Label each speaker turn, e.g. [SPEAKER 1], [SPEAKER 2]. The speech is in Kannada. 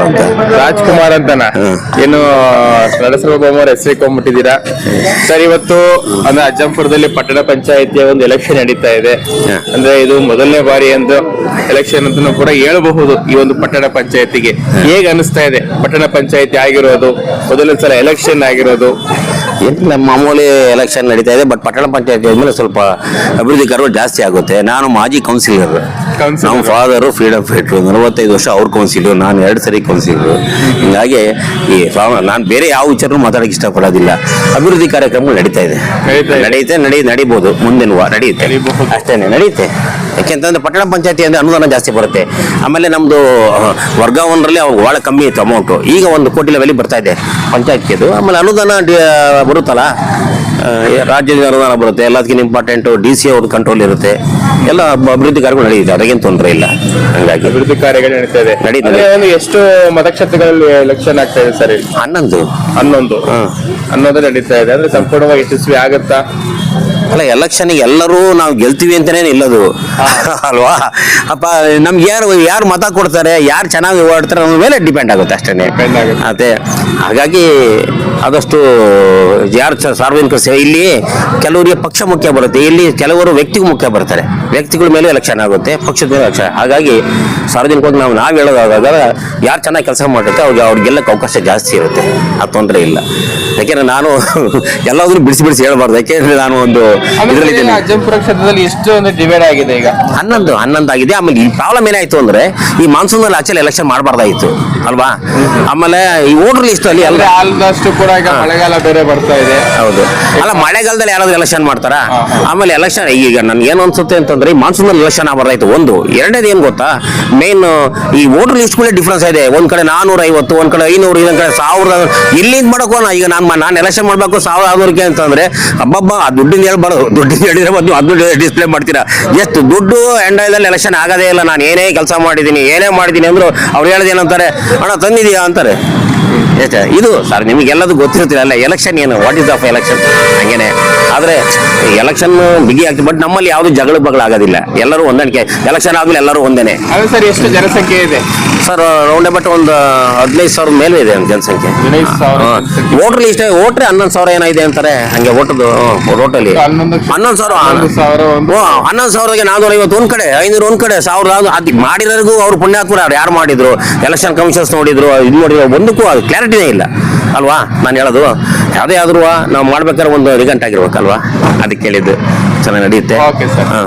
[SPEAKER 1] ರಾಜ್ಕುಮಾರ್ ಅಂತ.
[SPEAKER 2] ರಾಜ್ಕುಮಾರ್ ಅಂತನ. ಏನು ನರಸರ್ವಭೌಮ ಅವ್ರ ಹೆಸರು ಕೊಂಡ್ಬಿಟ್ಟಿದ್ದೀರಾ ಸರ್ ಇವತ್ತು ಅಂದ್ರೆ ಅಜ್ಜಂಪುರದಲ್ಲಿ ಪಟ್ಟಣ ಪಂಚಾಯತಿಯ ಒಂದು ಎಲೆಕ್ಷನ್ ನಡೀತಾ ಇದೆ. ಅಂದ್ರೆ ಇದು ಮೊದಲನೇ ಬಾರಿ ಎಂದು ಎಲೆಕ್ಷನ್ ಅಂತ ಕೂಡ ಹೇಳಬಹುದು ಈ ಒಂದು ಪಟ್ಟಣ ಪಂಚಾಯತಿಗೆ. ಹೇಗೆ ಅನಿಸ್ತಾ ಇದೆ? ಪಟ್ಟಣ ಪಂಚಾಯತಿ ಆಗಿರೋದು ಮೊದಲನೇ ಸಲ ಎಲೆಕ್ಷನ್ ಆಗಿರೋದು
[SPEAKER 1] ಏನಿಲ್ಲ ಮಾಮೂಲಿ ಎಲೆಕ್ಷನ್ ನಡೀತಾ ಇದೆ ಬಟ್ ಪಟ್ಟಣ ಪಂಚಾಯತಿ ಆದ್ಮೇಲೆ ಸ್ವಲ್ಪ ಅಭಿವೃದ್ಧಿ ಕಾರ್ಯ ಜಾಸ್ತಿ ಆಗುತ್ತೆ. ನಾನು ಮಾಜಿ ಕೌನ್ಸಿಲರ್. ನಮ್ಮ ಫಾದರು ಫ್ರೀಡಮ್ ಫೈಟ್ರು ನಲವತ್ತೈದು ವರ್ಷ ಅವ್ರ ಕೌನ್ಸಿಲರ್ ನಾನು ಎರಡು ಸರಿ ಕೌನ್ಸಿಲರ್ ಹಿಂಗಾಗಿ ಈ ನಾನು ಬೇರೆ ಯಾವ ವಿಚಾರನೂ ಮಾತಾಡಕ್ಕೆ ಇಷ್ಟಪಡೋದಿಲ್ಲ. ಅಭಿವೃದ್ಧಿ ಕಾರ್ಯಕ್ರಮಗಳು ನಡೀತಾ ಇದೆ.
[SPEAKER 2] ನಡೆಯುತ್ತೆ.
[SPEAKER 1] ನಡೀತೆ ನಡಿ ನಡಿಬೋದು. ಮುಂದಿನ ನಡೆಯುತ್ತೆ
[SPEAKER 2] ಅಷ್ಟೇ
[SPEAKER 1] ಅಷ್ಟೇನೆ ನಡೀತೆ. ಯಾಕೆಂತಂದ್ರೆ ಪಟ್ಟಣ ಪಂಚಾಯತಿ ಅಂದ್ರೆ ಅನುದಾನ ಜಾಸ್ತಿ ಬರುತ್ತೆ. ಆಮೇಲೆ ನಮ್ದು ವರ್ಗಾವನರಲ್ಲಿ ವರ್ಗಾವಣೆಯಲ್ಲಿ ಅವ್ರು ಭಾಳ ಕಮ್ಮಿ ಇತ್ತು ಅಮೌಂಟು ಈಗ ಒಂದು ಕೋಟಿ ಲೆವೆಲಿಗೆ ಬರ್ತಾ ಇದೆ ಪಂಚಾಯತ್ಗೆ ಆಮೇಲೆ ಅನುದಾನ ಬರುತ್ತಲ್ಲ? ರಾಜ್ಯದ ಅನುದಾನ ಬರುತ್ತೆ. ಎಲ್ಲದಕ್ಕಿಂತ ಇಂಪಾರ್ಟೆಂಟು ಡಿ ಸಿ ಅವ್ರ ಕಂಟ್ರೋಲ್ ಇರುತ್ತೆ. ಎಲ್ಲ ಅಭಿವೃದ್ಧಿ ಕಾರ್ಯಗಳು ನಡೆಯುತ್ತೆ. ಅದಕ್ಕೇನು ತೊಂದರೆ ಇಲ್ಲ. ಹಂಗಾಗಿ.
[SPEAKER 2] ಅಭಿವೃದ್ಧಿ ಕಾರ್ಯಗಳು ನಡೀತಾ ಇದೆ.
[SPEAKER 1] ನಡೀತಾ
[SPEAKER 2] ಅಂದ್ರೆ ಎಷ್ಟು ಮತಕ್ಷೇತ್ರಗಳಲ್ಲಿ ಎಲೆಕ್ಷನ್ ಆಗ್ತಾ ಇದೆ ಸರ್
[SPEAKER 1] ಹನ್ನೊಂದು.
[SPEAKER 2] ಹನ್ನೊಂದು. ಹನ್ನೊಂದು ನಡೀತಾ ಇದೆ. ಅಂದ್ರೆ ಸಂಪೂರ್ಣವಾಗಿ ಯಶಸ್ವಿ ಆಗುತ್ತಾ?
[SPEAKER 1] ಅಲ್ಲ ಎಲೆಕ್ಷನ್ ಎಲ್ಲರೂ ನಾವು ಗೆಲ್ತೀವಿ ಅಂತಾನೆ ನಿಲ್ಲೋದು. ಅಲ್ವಾ? ಅಪ್ಪ ನಮ್ಗೆ ಯಾರು ಯಾರು ಮತ ಕೊಡ್ತಾರೆ ಯಾರು ಚೆನ್ನಾಗಿ ಓಡಾಡ್ತಾರೆ ಅನ್ನೋದ್ರ ಮೇಲೆ ಡಿಪೆಂಡ್ ಆಗುತ್ತೆ ಅಷ್ಟೇ. ಅದೇ ಹಾಗಾಗಿ ಆದಷ್ಟು ಯಾರು ಸಾರ್ವಜನಿಕ ಸಾರ್ವಜನಿಕರು ಸೇವೆ ಇಲ್ಲಿ ಕೆಲವರಿಗೆ ಪಕ್ಷ ಮುಖ್ಯ ಬರುತ್ತೆ. ಇಲ್ಲಿ ಕೆಲವರು ವ್ಯಕ್ತಿಗೂ ಮುಖ್ಯ ಬರ್ತಾರೆ. ವ್ಯಕ್ತಿಗಳ ಮೇಲೆ ಎಲೆಕ್ಷನ್ ಆಗುತ್ತೆ ಪಕ್ಷದ ಮೇಲೆ ಎಲೆಕ್ಷನ್ ಹಾಗಾಗಿ ಸಾರ್ವಜನಿಕವಾಗಿ ನಾವು ನಾವು ಹೇಳೋದಾದಾಗ ಯಾರು ಚೆನ್ನಾಗಿ ಕೆಲಸ ಮಾಡುತ್ತೆ ಅವ್ರಿಗೆ ಅವ್ರಿಗೆ ಗೆಲ್ಲಕ್ಕೆ ಅವಕಾಶ ಜಾಸ್ತಿ ಇರುತ್ತೆ. ಆ ತೊಂದರೆ ಇಲ್ಲ. ಯಾಕೆಂದ್ರೆ ನಾನು ಎಲ್ಲಾದ್ರೂ ಬಿಡಿಸಿ ಬಿಡಿಸಿ ಹೇಳ್ಬಾರ್ದು. ಯಾಕೆಂದರೆ ನಾನು ಒಂದು
[SPEAKER 2] ಅಜ್ಜಂಪುರ ಕ್ಷೇತ್ರದಲ್ಲಿ ಎಷ್ಟು ಒಂದು ಡಿವೈಡ್ ಆಗಿದೆ ಈಗ.
[SPEAKER 1] ಹನ್ನೊಂದು ಹನ್ನೊಂದು ಆಗಿದೆ ಆಮೇಲೆ ಈ ಪ್ರಾಬ್ಲಮ್ ಏನಾಯ್ತು ಅಂದ್ರೆ ಈ ಮಾನ್ಸೂನ್ ಅಲ್ಲಿ ಆಕ್ಚುಲಿ ಎಲೆಕ್ಷನ್ ಮಾಡಬಾರ್ದಾಯ್ತು ಅಲ್ವಾ? ಆಮೇಲೆ ಈ ವೋಟರ್ ಲಿಸ್ಟ್ ಅಲ್ಲಿ ಎಲ್ಲ
[SPEAKER 2] ಅಂದ್ರೆ ಕೂಡ ಈಗ ಮಳೆಗಾಲ ಬೇರೆ ಬರ್ತಾ ಇದೆ.
[SPEAKER 1] ಹೌದು. ಅಲ್ಲ ಮಳೆಗಾಲದಲ್ಲಿ ಯಾರಾದ್ರೂ ಎಲೆಕ್ಷನ್ ಮಾಡ್ತಾರಾ? ಆಮೇಲೆ ಎಲೆಕ್ಷನ್ ಈಗ ನನ್ಗೆ ಏನು ಅನ್ಸುತ್ತೆ ಅಂತಂದ್ರೆ ಈ ಮಾನ್ಸೂನ್ ಅಲ್ಲಿ ಎಲೆಕ್ಷನ್ ಆಗಬಾರ್ದಾಯ್ತು ಒಂದು ಎರಡನೇದು ಏನ್ ಗೊತ್ತಾ? ಮೇನ್ ಈ ವೋಟರ್ ಕೂಡ ಡಿಫ್ರೆನ್ಸ್ ಇದೆ. ಒಂದ್ ಕಡೆ ನಾನೂರ ಐವತ್ತು ಒಂದ್ ಕಡೆ ಐನೂರು ಇನ್ನೊಂದ್ ಕಡೆ ಸಾವಿರದ ಇಲ್ಲಿಂದ ಮಾಡಕ್ಕೋ ನಾ ಈಗ ನಾನು ನಾನು ಎಲೆಕ್ಷನ್ ಮಾಡ್ಬೇಕು ಸಾವಿರದ ಆರ್ನೂರಕ್ಕೆ ಅಂತಂದ್ರೆ ಅಬ್ಬಬ್ಬ ಆ ದುಡ್ಡಿಂದ ಹೇಳ್ಬಾರ್ದು. ದುಡ್ಡಿನ ಹೇಳಿದ್ರೆ ಬಂದು ಅದನ್ನು ಡಿಸ್ಪ್ಲೇ ಮಾಡ್ತೀರಾ? ಎಷ್ಟು ದುಡ್ಡು ಎಂಡದಲ್ಲಿ ಎಲೆಕ್ಷನ್ ಆಗೋದೇ ಇಲ್ಲ. ನಾನು ಏನೇ ಕೆಲಸ ಮಾಡಿದ್ದೀನಿ, ಏನೇ ಮಾಡಿದ್ದೀನಿ ಅಂದರು ಅವ್ರು ಹೇಳೋದು ಏನಂತಾರೆ? ಅಣ್ಣ ತಂದಿದೀಯಾ ಅಂತಾರೆ. ಎಷ್ಟೇ ಇದು ಸರ್ ನಿಮಗೆಲ್ಲದು ಅಲ್ಲ ಎಲೆಕ್ಷನ್ ಏನು? ವಾಟ್ ಇಸ್ ಆಫ್ ಎಲೆಕ್ಷನ್ ಹಂಗೇನೆ. ಆದರೆ ಎಲೆಕ್ಷನ್ ಬಿಗಿ ಆಗ್ತದೆ ಬಟ್ ನಮ್ಮಲ್ಲಿ ಯಾವುದು ಜಗಳ ಬಗಳ ಆಗೋದಿಲ್ಲ. ಎಲ್ಲರೂ ಹೊಂದಾಣಿಕೆ ಎಲೆಕ್ಷನ್ ಆದ್ಮೇಲೆ ಎಲ್ಲರೂ ಒಂದೇನೆ.
[SPEAKER 2] ಅದೇ ಸರ್ ಎಷ್ಟು ಜನಸಂಖ್ಯೆ ಇದೆ?
[SPEAKER 1] ಸರ್ ರೌಂಡ್ ಅಬೌಟ್ ಒಂದು ಹದಿನೈದು ಸಾವಿರ ಮೇಲೆ ಇದೆ ಜನಸಂಖ್ಯೆ. ವೋಟರ್ ಲಿಸ್ಟ್ ವೋಟ್ರೆ ಹನ್ನೊಂದು ಸಾವಿರ ಏನಾಗಿದೆ ಅಂತಾರೆ? ಹಂಗೆ ಓಟದು ರೋಟಲ್ಲಿ
[SPEAKER 2] ಹನ್ನೊಂದು
[SPEAKER 1] ಸಾವಿರ
[SPEAKER 2] ಹನ್ನೊಂದು ಸಾವಿರ
[SPEAKER 1] ಸಾವಿರಗೆ ನಾನ್ನೂರ ಐವತ್ತು ಒಂದು ಕಡೆ ಐನೂರು ಒಂದು ಕಡೆ ಸಾವಿರದ ಅದು ಮಾಡಿರೋರಿಗೂ ಅವ್ರು ಪುಣ್ಯಾತ್ಮರು ಅವ್ರು ಯಾರು ಮಾಡಿದ್ರು? ಎಲೆಕ್ಷನ್ ಕಮಿಷನ್ಸ್ ನೋಡಿದ್ರು ಇದು ಮಾಡಿದ್ರು ಒಂದಕ್ಕೂ ಅದು ಕ್ಲಾರಿಟಿನೇ ಇಲ್ಲ ಅಲ್ವಾ? ನಾನು ಹೇಳೋದು ಯಾವುದೇ ಆದ್ರೂ ನಾವು ಮಾಡ್ಬೇಕಾದ್ರೆ ಒಂದು ರಿಗಂಟ್ ಆಗಿರ್ಬೇಕಲ್ವಾ ಅದಕ್ಕೆ ಕೇಳಿದ್ದು ಚೆನ್ನಾಗಿ ನಡೆಯುತ್ತೆ. ಹಾಂ.